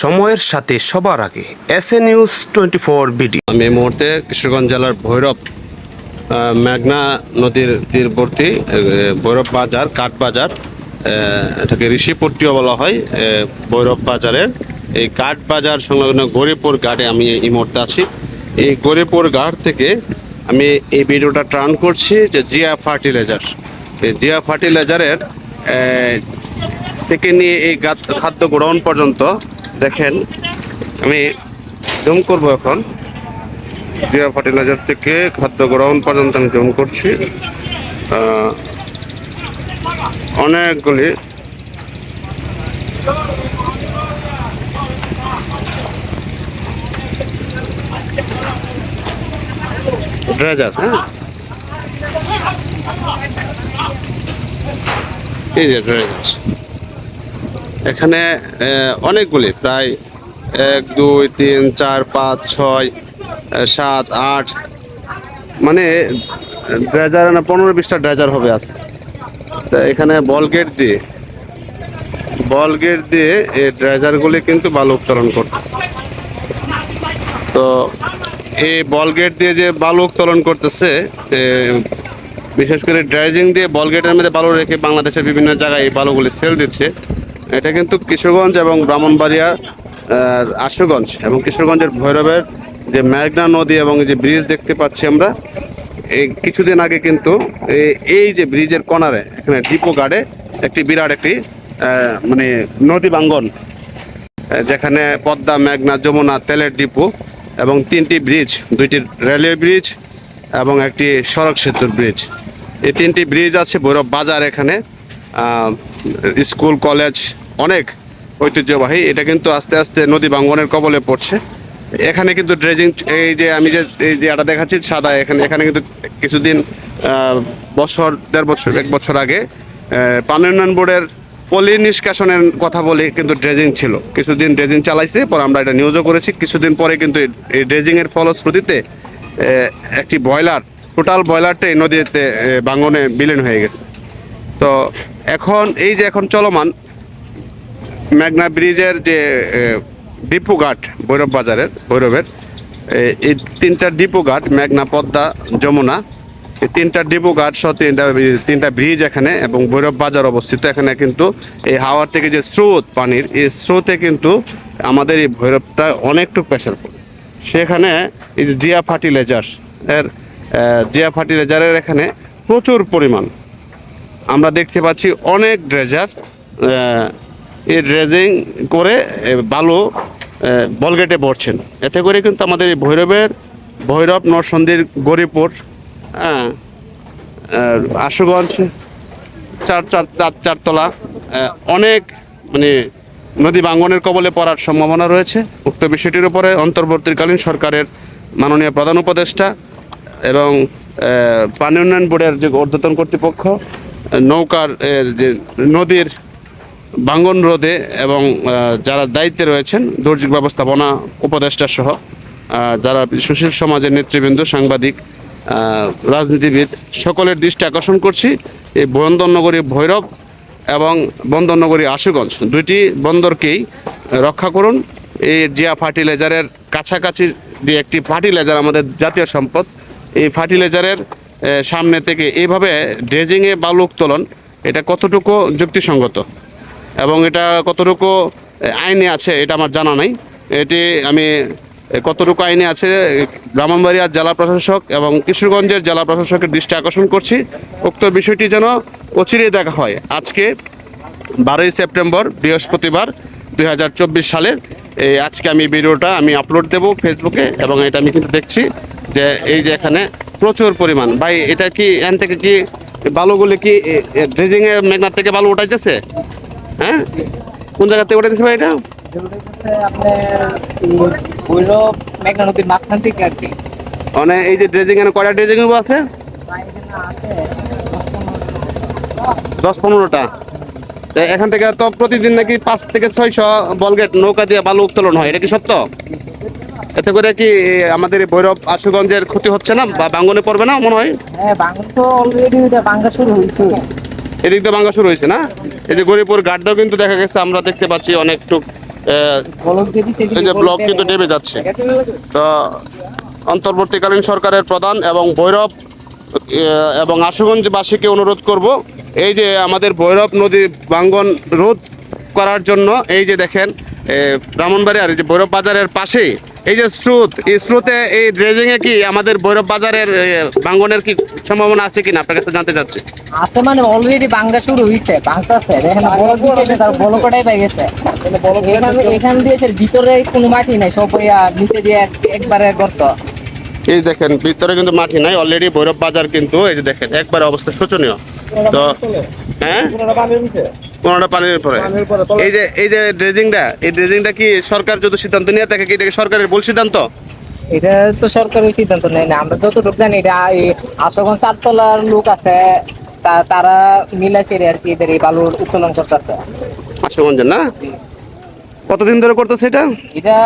সময়ের সাথে সবার আগে S A news twenty four BD. আমি এই মুহূর্তে কিশোরগঞ্জ জেলার ভৈরব মেঘনা নদীর তীরবর্তী ভৈরব বাজার, কাঠ বাজার এটাকে ঋষিপট্টিও বলা হয় ভৈরব বাজারের। এই কাঠ বাজার সংলগ্ন গরিপুর ঘাটে আমি এই মুহূর্তে আছি। এই গরিপুর ঘাট থেকে আমি এই ভিডিওটা ট্রান করছি যে জিয়া ফার্টিলাইজার এই জিয়া ফার্টিলাইজারের থেকে নিয়ে এই খাদ্য গ্রহণ পর্যন্ত দেখেন, আমি জুম করব এখন। জিয়া ফার্টিলাইজার থেকে খাদ্য গ্রহণ পর্যন্ত আমি জুম করছি। অনেকগুলি ড্রেজার হ্যাঁ? এই যে ড্রেজার। এখানে অনেকগুলি, প্রায় এক, দুই, তিন, চার, পাঁচ, ছয় সাত, আট মানে ড্রেজার না পনেরো বিশটা ড্রেজার হবে আছে তা এখানে বল গেট দিয়ে, বল গেট দিয়ে এই ড্রেজারগুলি কিন্তু বালু উত্তোলন করতেছে। তো এই বল গেট দিয়ে যে বালু উত্তোলন করতেছে বিশেষ করে ড্রাইজিং দিয়ে বল গেটের মধ্যে বালু রেখে বাংলাদেশের বিভিন্ন জায়গায় এই বালুগুলি সেল দিচ্ছে এটা কিন্তু কিশোরগঞ্জ এবং ব্রাহ্মণবাড়িয়া আশুগঞ্জ এবং কিশোরগঞ্জের ভৈরবের যে মেঘনা নদী এবং যে ব্রিজ দেখতে পাচ্ছি আমরা, এই কিছুদিন আগে কিন্তু এই- যে ব্রিজের কর্নারে এখানে ডিপো গার্ডে একটি বিরাট একটি মানে নদী বাঙ্গন যেখানে পদ্মা, মেঘনা, যমুনা, তেলের ডিপো এবং তিনটি ব্রিজ, দুইটি রেলওয়ে ব্রিজ এবং একটি সড়ক সেতুর ব্রিজ। এই তিনটি ব্রিজ আছে ভৈরব বাজার এখানে স্কুল কলেজ অনেক ঐতিহ্যবাহী। এটা কিন্তু আস্তে আস্তে নদী বাঙ্গনের কবলে পড়ছে। এখানে কিন্তু ড্রেজিং এই যে আমি যে এই যে এটা দেখাচ্ছি সাদা এখানে এখানে কিন্তু কিছুদিন বছর দেড় বছর এক বছর আগে পানি উন্নয়ন বোর্ডের পলি নিষ্কাশনের কথা বলে কিন্তু ড্রেজিং ছিল। কিছুদিন ড্রেজিং চালাইছে পরে আমরা এটা নিউজও করেছি। কিছুদিন পরে কিন্তু এই- ড্রেজিংয়ের ফলশ্রুতিতে একটি বয়লার টোটাল বয়লারটাই নদীতে আহ, বাঙ্গনে বিলীন হয়ে গেছে। তো এখন এই যে এখন চলমান মেঘনা ব্রিজের যে এ, ডিপো ঘাট ভৈরব বাজারের ভৈরবের এই তিনটা ডিপো ঘাট মেঘনা পদ্মা যমুনা এই তিনটা ডিপো ঘাট সহ তিনটা তিনটা ব্রিজ এখানে এবং ভৈরব বাজার অবস্থিত। এখানে কিন্তু এই হাওয়ার থেকে যে স্রোত পানির এই স্রোতে কিন্তু আমাদের এই ভৈরবটা অনেকটুকু প্রেশার পড়ে সেখানে এই যে জিয়া ফার্টিলাইজার এর জিয়া ফার্টিলাইজারের এখানে প্রচুর পরিমাণ আমরা দেখতে পাচ্ছি অনেক ড্রেজার এই ড্রেজিং করে বালু বলগেটে পড়ছেন এতে করে কিন্তু আমাদের এই ভৈরবের, ভৈরব নরসন্দির গরিপুর হ্যাঁ আশুগঞ্জ, চার চার চার, চারতলা অনেক মানে নদী বাঙ্গনের কবলে পড়ার সম্ভাবনা রয়েছে। উক্ত বিষয়টির উপরে অন্তর্বর্তীকালীন সরকারের মাননীয় প্রধান উপদেষ্টা এবং পানি উন্নয়ন বোর্ডের যে ঊর্ধ্বতন কর্তৃপক্ষ নৌকার যে নদীর বাঙ্গন রোধে এবং যারা দায়িত্বে রয়েছেন, দুর্যোগ ব্যবস্থাপনা উপদেষ্টা সহ যারা সুশীল সমাজের নেতৃবৃন্দ, সাংবাদিক রাজনীতিবিদ, সকলের দৃষ্টি আকর্ষণ করছি। এই বন্দরনগরী ভৈরব এবং বন্দরনগরী আশুগঞ্জ দুইটি বন্দরকেই রক্ষা করুন। এই জিয়া ফার্টিলাইজারের কাছাকাছি যে একটি ফার্টিলাইজার আমাদের জাতীয় সম্পদ। এই ফার্টিলাইজারের সামনে থেকে এইভাবে ড্রেজিংয়ে বালু উত্তোলন এটা কতটুকু যুক্তিসঙ্গত? এবং এটা কতটুকু আইনে আছে, এটা আমার জানা নাই। এটি আমি কতটুকু আইনে আছে ব্রাহ্মণবাড়িয়ার জেলা প্রশাসক এবং কিশোরগঞ্জের জেলা প্রশাসকের দৃষ্টি আকর্ষণ করছি। উক্ত বিষয়টি যেন অচিরেই দেখা হয়। আজকে বারোই সেপ্টেম্বর, বৃহস্পতিবার দুই হাজার চব্বিশ সালের এই আজকে আমি ভিডিওটা আমি আপলোড দেব ফেসবুকে এবং এটা আমি কিন্তু দেখছি যে এই যে এখানে প্রচুর পরিমাণ। ভাই, এটা কি এখান থেকে কি বালুগুলি কি ড্রেজিংয়ে মেঘনার থেকে বালু উঠাইতেছে? হ্যাঁ? কোন জায়গা থেকে উঠাইতেছে ভাই এটা? মানে এই যে কয়টা আছে? দশ পনেরোটা। এখান থেকে তো প্রতিদিন নাকি পাঁচ থেকে ছয়শো বলগেট নৌকা দিয়ে বালু উত্তোলন হয়, এটা কি সত্য? এতে করে কি আমাদের এই ভৈরব আশুগঞ্জের ক্ষতি হচ্ছে না? বা বাঙ্গনে পড়বে না মনে হয়? হ্যাঁ বাংলা তো অলরেডি বাংলা শুরু হয়েছে। এদিক দিয়ে বাঙ্গা শুরু হয়েছে না? এই যে গরিপুর গাড্ডাও কিন্তু দেখা গেছে আমরা দেখতে পাচ্ছি অনেকটুক ব্লক কিন্তু নেমে যাচ্ছে। তো অন্তর্বর্তীকালীন সরকারের প্রধান এবং ভৈরব এবং আশুগঞ্জবাসীকে অনুরোধ করব এই যে আমাদের ভৈরব নদী বাঙ্গন রোধ করার জন্য এই যে দেখেন এ, ব্রাহ্মণবাড়িয়ার এই যে ভৈরব বাজারের পাশেই এই যে স্রোত এই স্রোতে এই ড্রেজিং এ কি আমাদের ভৈরব বাজারের এ, ভাঙ্গনের কি সম্ভাবনা আছে কিনা? আপনার কাছে জানতে চাচ্ছি। আছে মানে অলরেডি বাংলা শুরু হইছে বাংলাছে দেখেন বড় দিচ্ছে তার বড় কটাই পেয়ে গেছে। এখান এখান দিয়ে ভিতরে কোনো মাটি নাই সব ওই নিচে দিয়ে একবারে গর্ত। এই দেখেন ভিতরে কিন্তু মাটি নাই অলরেডি ভৈরব বাজার কিন্তু এই যে দেখেন একবার অবস্থা শোচনীয়। তো হ্যাঁ? কোনোটা পানির পরে। এই যে এই যে ড্রেজিংটা এই ড্রেজিংটা কি সরকার যদি সিদ্ধান্ত নিয়ে থাকে কি এটা কি সরকারের ভুল সিদ্ধান্ত? এটা তো সরকারের সিদ্ধান্ত নেয় না আমরা যতটুকু জানি এটা এই আশোগঞ্জ চারতলার লোক আছে তারা মিলাইছে আর কি এদের এই বালুর উত্তোলন করতেছে। আশুগঞ্জের না? কতদিন ধরে করতেছে এটা? এটা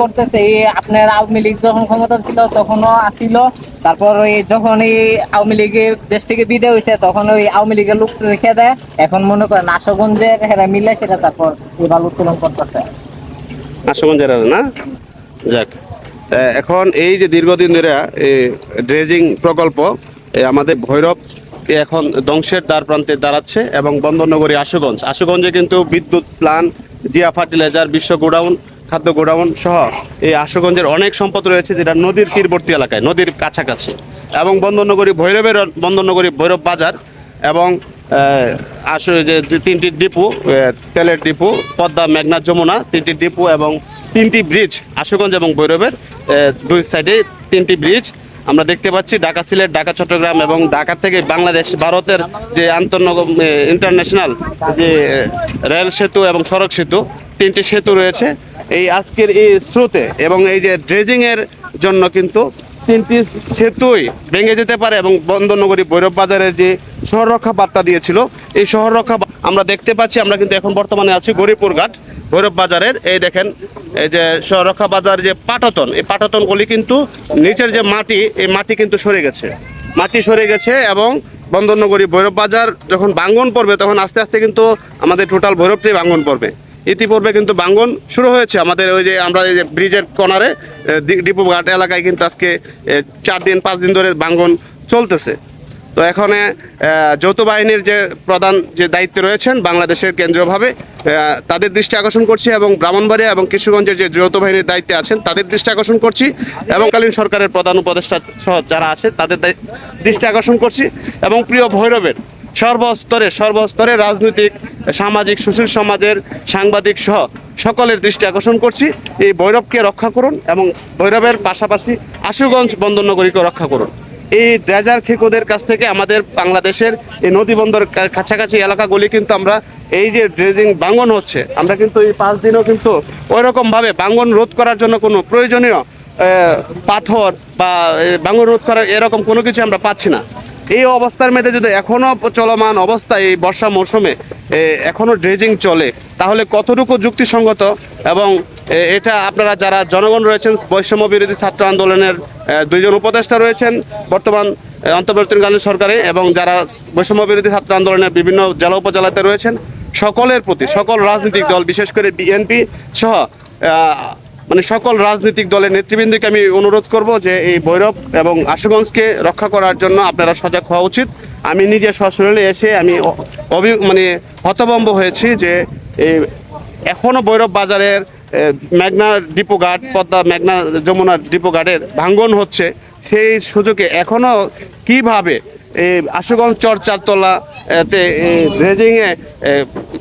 করতেছে এই আপনার আওয়ামী লীগ যখন ক্ষমতা ছিল তখনও আসিল। তারপর ওই যখন এই আওয়ামী লীগের দেশ থেকে বিদায় হয়েছে তখন ওই আওয়ামী লীগের লোক রেখে দেয়। এখন মনে করেন আশোগঞ্জের হেরা মিলে সেটা তারপর এই বালু উত্তোলন করতেছে। আশুগঞ্জের আর না? যাক। এখন এই যে দীর্ঘদিন ধরে এই ড্রেজিং প্রকল্প আমাদের ভৈরব এখন ধ্বংসের দ্বার প্রান্তে দাঁড়াচ্ছে এবং বন্দরনগরী আশুগঞ্জ। আশুগঞ্জে কিন্তু বিদ্যুৎ প্লান্ট জিয়া ফার্টিলাইজার, বিশ্ব গোডাউন, খাদ্য গোডাউন সহ এই আশুগঞ্জের অনেক সম্পদ রয়েছে যেটা নদীর তীরবর্তী এলাকায়, নদীর কাছাকাছি। এবং বন্দরনগরী ভৈরবের বন্দরনগরী ভৈরব বাজার এবং আসলে যে তিনটি ডিপু তেলের ডিপু, পদ্মা, মেঘনা, যমুনা তিনটি ডিপু এবং তিনটি ব্রিজ আশুগঞ্জ এবং ভৈরবের দুই সাইডে তিনটি ব্রিজ। আমরা দেখতে পাচ্ছি ঢাকা সিলেট, ঢাকা চট্টগ্রাম এবং ঢাকা থেকে বাংলাদেশ, ভারতের যে আন্তর্নগর ইন্টারন্যাশনাল যে রেল সেতু এবং সড়ক সেতু, তিনটি সেতু রয়েছে। এই আজকের এই স্রোতে এবং এই যে ড্রেজিংয়ের জন্য কিন্তু তিনটি সেতুই ভেঙে যেতে পারে এবং বন্দরনগরী ভৈরব বাজারের যে শহর রক্ষা বার্তা দিয়েছিল। এই শহর রক্ষা আমরা দেখতে পাচ্ছি, আমরা কিন্তু এখন বর্তমানে আছি গরিপুর ঘাট, ভৈরব বাজারের। এই দেখেন, এই যে রক্ষা বাজার যে পাটাতন, এই পাটাতনগুলি কিন্তু নিচের যে মাটি, এই মাটি কিন্তু সরে গেছে। মাটি সরে গেছে এবং বন্দরনগরী ভৈরব বাজার যখন বাঙ্গন পড়বে, তখন আস্তে আস্তে কিন্তু আমাদের টোটাল ভৈরবটি ভাঙ্গন পড়বে। ইতিপূর্বে কিন্তু বাঙ্গন শুরু হয়েছে। আমাদের ওই যে আমরা এই যে ব্রিজের কর্নারে ডিপু ঘাট এলাকায় কিন্তু আজকে চার দিন, পাঁচ দিন ধরে বাঙ্গন চলতেছে। তো এখানে যৌথ বাহিনীর যে প্রধান যে দায়িত্বে রয়েছেন বাংলাদেশের কেন্দ্রীয়ভাবে তাদের দৃষ্টি আকর্ষণ করছি এবং ব্রাহ্মণবাড়িয়া এবং কিশোরগঞ্জের যে যৌথ বাহিনীর দায়িত্বে আছেন, তাদের দৃষ্টি আকর্ষণ করছি এবং কালীন সরকারের প্রধান উপদেষ্টা সহ যারা আছে, তাদের দৃষ্টি আকর্ষণ করছি এবং প্রিয় ভৈরবের সর্বস্তরে সর্বস্তরে রাজনৈতিক, সামাজিক, সুশীল সমাজের সাংবাদিক সহ সকলের দৃষ্টি আকর্ষণ করছি। এই ভৈরবকে রক্ষা করুন এবং ভৈরবের পাশাপাশি আশুগঞ্জ বন্দরনগরীকে রক্ষা করুন। এই ড্রেজার খেকোদের কাছ থেকে আমাদের বাংলাদেশের এই নদী বন্দর কাছাকাছি এলাকাগুলি কিন্তু আমরা এই যে ড্রেজিং বাঙ্গন হচ্ছে, আমরা কিন্তু এই পাঁচ দিনও কিন্তু ওইরকমভাবে বাঙ্গন রোধ করার জন্য কোনো প্রয়োজনীয় পাথর বা বাঙ্গন রোধ করার এরকম কোনো কিছু আমরা পাচ্ছি না। এই অবস্থার মধ্যে যদি এখনও চলমান অবস্থায় এই বর্ষা মৌসুমে এ, এখনও ড্রেজিং চলে তাহলে কতটুকু যুক্তিসঙ্গত এবং এটা আপনারা যারা জনগণ রয়েছেন বৈষম্য বিরোধী ছাত্র আন্দোলনের দুইজন উপদেষ্টা রয়েছেন বর্তমান অন্তর্বর্তীকালীন সরকারে এবং যারা বৈষম্য বিরোধী ছাত্র আন্দোলনের বিভিন্ন জেলা উপজেলাতে রয়েছেন সকলের প্রতি সকল রাজনৈতিক দল বিশেষ করে বিএনপি সহ মানে সকল রাজনৈতিক দলের নেতৃবৃন্দকে আমি অনুরোধ করব যে এই ভৈরব এবং আশুগঞ্জকে রক্ষা করার জন্য আপনারা সজাগ হওয়া উচিত। আমি নিজে সশরীরে এসে আমি অভি মানে হতভম্ব হয়েছি যে এই এখনও ভৈরব বাজারের মেঘনা ডিপো ঘাট, পদ্মা, মেঘনা যমুনা ডিপো ঘাটের ভাঙ্গন হচ্ছে। সেই সুযোগে এখনও কীভাবে এই আশুগঞ্জ চর চারতলা এতে ড্রেজিংয়ে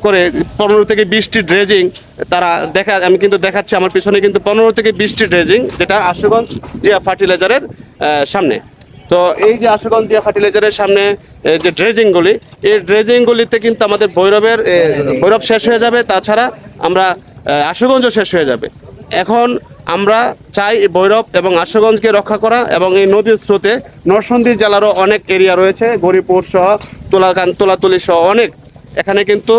করে পনেরো থেকে বিশটি ড্রেজিং তারা দেখা, আমি কিন্তু দেখাচ্ছি আমার পিছনে কিন্তু পনেরো থেকে বিশটি ড্রেজিং যেটা আশুগঞ্জ জিয়া ফার্টিলাইজারের সামনে। তো এই যে আশুগঞ্জ জিয়া ফার্টিলাইজারের সামনে যে ড্রেজিংগুলি এই ড্রেজিংগুলিতে কিন্তু আমাদের ভৈরবের ভৈরব শেষ হয়ে যাবে, তাছাড়া আমরা আশুগঞ্জও শেষ হয়ে যাবে। এখন আমরা চাই ভৈরব এবং আশুগঞ্জকে রক্ষা করা এবং এই নদীর স্রোতে নরসন্দী জেলারও অনেক এরিয়া রয়েছে, গরিপুর সহ তোলাকান তোলাতুলি সহ অনেক। এখানে কিন্তু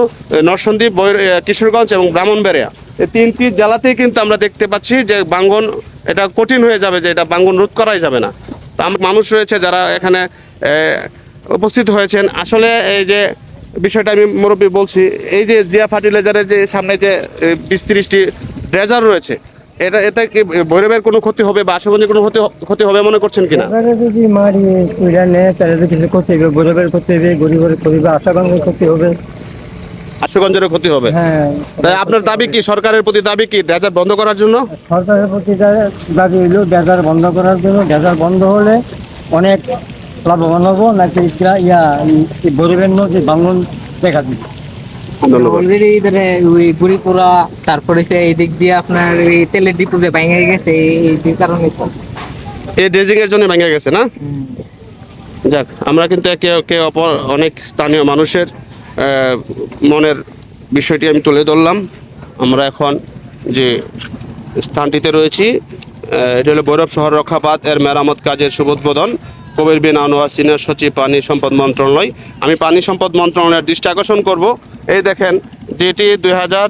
নরসন্দী কিশোরগঞ্জ এবং ব্রাহ্মণবাড়িয়া। এই তিনটি জেলাতেই কিন্তু আমরা দেখতে পাচ্ছি যে বাঙ্গন, এটা কঠিন হয়ে যাবে যে এটা বাঙ্গন রোধ করাই যাবে না। তো মানুষ রয়েছে যারা এখানে উপস্থিত হয়েছেন। আসলে এই যে বিষয়টা আমি মুরব্বী বলছি, এই যে জিয়া ফার্টিলাইজারের যে সামনে যে বিশ তিরিশটি ড্রেজার রয়েছে। এটা এতে কি ভৈরবের কোনো ক্ষতি হবে বা আশুগঞ্জের কোনো ক্ষতি ক্ষতি হবে মনে করছেন কিনা? যদি মারি কইরা নেয় তাহলে তো কিছু ক্ষতি হবে। গরিবের ক্ষতি হবে গরিবের করতে হবে আশাগঞ্জের করতে হবে। আশুগঞ্জেরও ক্ষতি হবে? হ্যাঁ। তাই আপনার দাবি কি? সরকারের প্রতি দাবি কি? ড্রেজার বন্ধ করার জন্য? সরকারের প্রতি দাবি হইল ডেজার বন্ধ করার জন্য। ডেজার বন্ধ হলে অনেক লাভবান হব নাকি ইয়া- গরিবের নদী ভাঙন দেখা দিবে। অলরেডি ওই গুড়িপুরা তারপরে সে এই দিক দিয়ে আপনার এই তেলের ডিপু যে ভেঙে গেছে এই- কারণে তো। এই ড্রেজিং এর জন্য ভেঙে গেছে না? যাক আমরা কিন্তু একে একে অপর অনেক স্থানীয় মানুষের মনের বিষয়টি আমি তুলে ধরলাম। আমরা এখন যে স্থানটিতে রয়েছি এটি হলো ভৈরব শহর রক্ষাপাত এর মেরামত কাজের শুভোদ্বোধন কবির বিন আনোয়ার, সিনিয়র সচিব, পানি সম্পদ মন্ত্রণালয়। আমি পানি সম্পদ মন্ত্রণালয়ের দৃষ্টি আকর্ষণ করব। এই দেখেন, যেটি দুই হাজার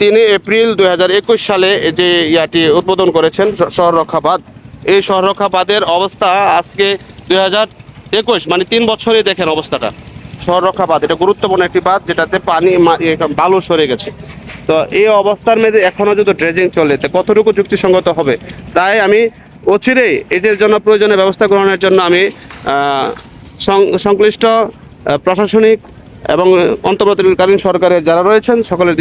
তিনই এপ্রিল দুই হাজার একুশ সালে যে ইয়াটি উদ্বোধন করেছেন শহর রক্ষাপাত এই শহর রক্ষাপাতের অবস্থা আজকে দুই হাজার একুশ মানে তিন বছরই দেখেন অবস্থাটা। শহর রক্ষা বাঁধ এটা গুরুত্বপূর্ণ একটি বাঁধ, যেটাতে পানি বালু সরে গেছে। তো এই অবস্থার মধ্যে এখনও যদি ড্রেজিং চলে, তো কতটুকু যুক্তিসঙ্গত হবে? তাই আমি অচিরেই এটির জন্য প্রয়োজনীয় ব্যবস্থা গ্রহণের জন্য আমি সংশ্লিষ্ট প্রশাসনিক এবং অন্তর্বর্তীকালীন সরকারের যারা রয়েছেন সকলের